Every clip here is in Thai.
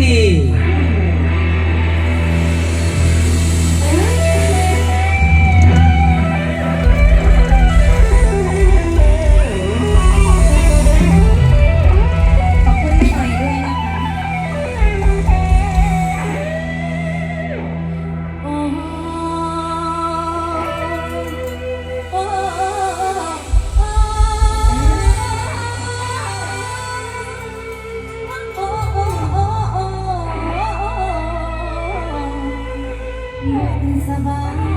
lagi. สบาย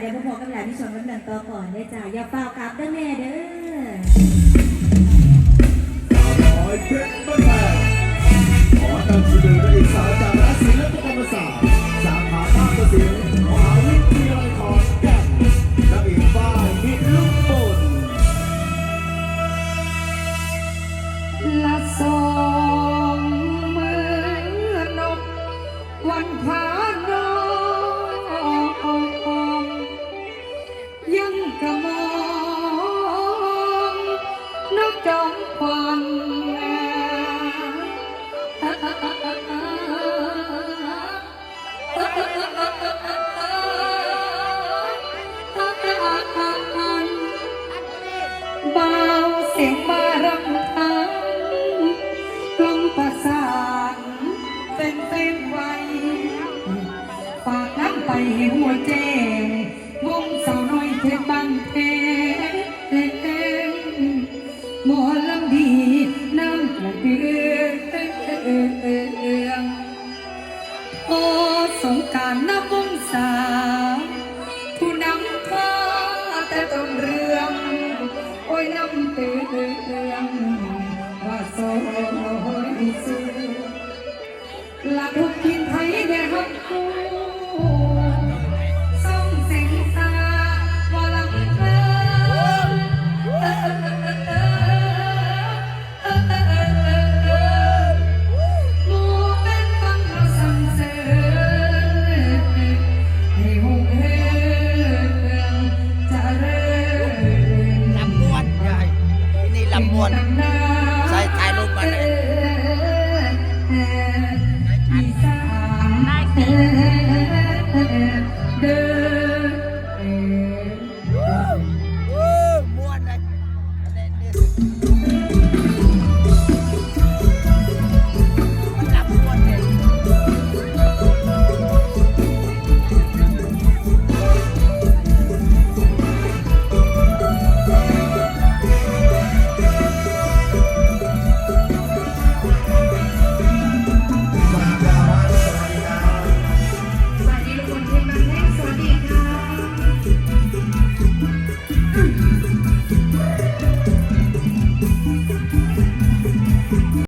เดี๋ยวพวกผมกับหลานที่ชมกำลังตัวก่อนได้จ้าอย่าเปล่ากลับเด้อแม่เด้อ จอมควันเบาเสียงมารำพันกลมประสานเป็นเป็นไวฝากน้ำไปหัวแจ้งวงสาวน้อยเพชรบา năm tế tế tế ใส่ถ่ายรูปมนเลย